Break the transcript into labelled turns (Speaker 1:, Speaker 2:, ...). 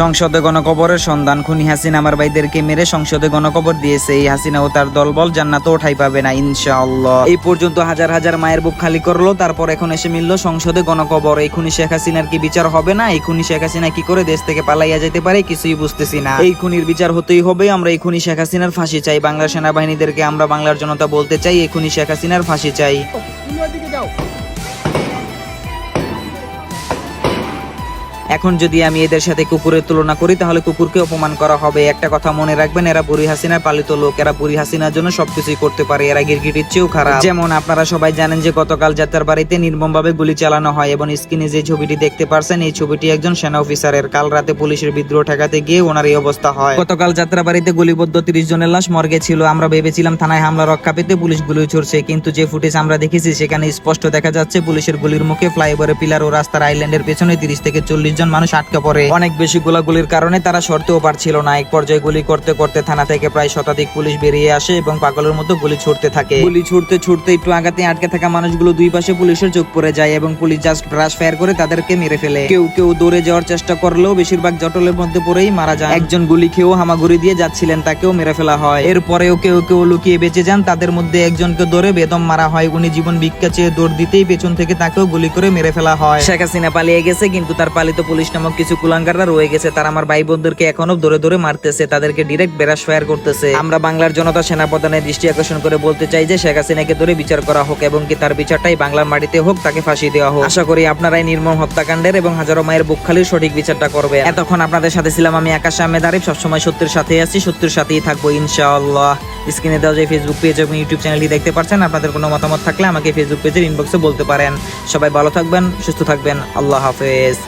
Speaker 1: সংসদে গণকবরের সন্ধান। খুনি হাসিনা আমার ভাইদেরকে মেরে সংসদে গণকবর দিয়েছে। এই হাসিনা ও তার দলবল জান্নাত ওঠাই পাবে না, ইনশাআল্লাহ। এই পর্যন্ত হাজার হাজার মায়ের বুক খালি করল, তারপর এখন এসে মিলল সংসদে গণকবর। এই খুনি শেখ হাসিনার কি বিচার হবে না? এই খুনি শেখ হাসিনা কি করে দেশ থেকে পালাইয়া যেতে পারে? কিছুই বুঝতেছি না। এই খুনির বিচার হতেই হবে, আমরা এই খুনি শেখ হাসিনার ফাঁসি চাই। বাংলা সেনাবাহিনীদেরকে আমরা বাংলার জনতা বলতে চাই, এই খুনি শেখ হাসিনার ফাঁসি চাই।
Speaker 2: যাও।
Speaker 1: এখন যদি আমি এদের সাথে কুকুরের তুলনা করি, তাহলে কুকুরকে অপমান করা হবে। একটা কথা মনে রাখবেন, এরা বুড়ি হাসিনার পালিত লোক। এরা বুড়ি হাসিনার জন্য সবকিছুই করতে পারে। এরা গিরগিটির চেয়েও খারাপ। যেমন আপনারা সবাই জানেন যে গতকাল যাত্রার বাড়িতে নির্মম ভাবে গুলি চালানো হয় এবং স্ক্রিনে যে ছবিটি দেখতে পারছেন, এই ছবিটি একজন সেনা অফিসারের। কাল রাতে পুলিশের বিদ্রোহ ঠেকাতে গিয়ে ওনার এই অবস্থা হয়। গতকাল যাত্রা বাড়িতে গুলিবদ্ধ তিরিশ জনের লাশ মর্গে ছিল। আমরা ভেবেছিলাম থানায় হামলা রক্ষা পেতে পুলিশ গুলি ছুড়ছে, কিন্তু যে ফুটেজ আমরা দেখেছি, সেখানে স্পষ্ট দেখা যাচ্ছে, পুলিশের গুলির মুখে ফ্লাইওভারের পিলার ও রাস্তার আইল্যান্ডের পেছনে তিরিশ থেকে চল্লিশ জন মানুষ আটকে পড়ে। অনেক বেশি গোলাগুলির কারণে তারা সরতেও পারছিল না। এক পর্যায়ে গুলি করতে করতে থানা থেকে প্রায় শতাধিক পুলিশ বেরিয়ে আসে এবং পাগলের মতো গুলি ছুটতে থাকে। গুলি ছুটতে ছুটতে একটু আগাতে আটকে থাকা মানুষগুলো দুই পাশে পুলিশের চোখ পড়ে যায় এবং পুলিশ জাস্ট ব্রাশ ফায়ার করে তাদেরকে মেরে ফেলে। কেউ কেউ দৌড়ে যাওয়ার চেষ্টা করলেও বেশিরভাগ জটলের মধ্যে পড়েই মারা যায় একজন গুলি খেয়েও হামাগুড়ি দিয়ে যাচ্ছিলেন তাকেও মেরে ফেলা হয়। এরপরেও কেউ কেউ লুকিয়ে বেঁচে যান তাদের মধ্যে একজনকে ধরে বেদম মারা হয়। উনি জীবন ভিক্ষা চেয়ে দৌড় দিতেই পেছন থেকে তাকেও গুলি করে মেরে ফেলা হয়। শেখ হাসিনা পালিয়ে গেছে কিন্তু তার পালিত পুলিশ নামক কিছু কুলাঙ্গাররা রয়ে গেছে। তারা আমার ভাই বোনদেরকে এখনও ধরে ধরে মারতেছে, তাদেরকে ডিরেক্ট বেরাস ফায়ার করতেছে। আমরা বাংলার জনতা সেনা প্রধানের দৃষ্টি আকর্ষণ করে বলতে চাই যে, শেখ হাসিনাকে ধরে বিচার করা হোক এবং কি তার বিচারটাই বাংলার মাটিতে হোক, তাকে ফাঁসি দেওয়া হোক। আশা করি আপনারাই নির্মম হত্যাকাণ্ডের এবং হাজারো মায়ের বুকখালির সঠিক বিচারটা করবে এতক্ষণ আপনাদের সাথে ছিলাম আমি আকাশ আহমেদ আরিফ, সবসময় সত্যের সাথে আছি, সত্যের সাথেই থাকব ইনশাআল্লাহ। স্ক্রিনে দেওয়া যে ফেসবুক পেজ এবং ইউটিউব চ্যানেলটি দেখতে পাচ্ছেন, আপনাদের কোনো মতামত থাকলে আমাকে ফেসবুক পেজের ইনবক্সে বলতে পারেন। সবাই ভালো থাকবেন, সুস্থ থাকবেন, আল্লাহ হাফেজ।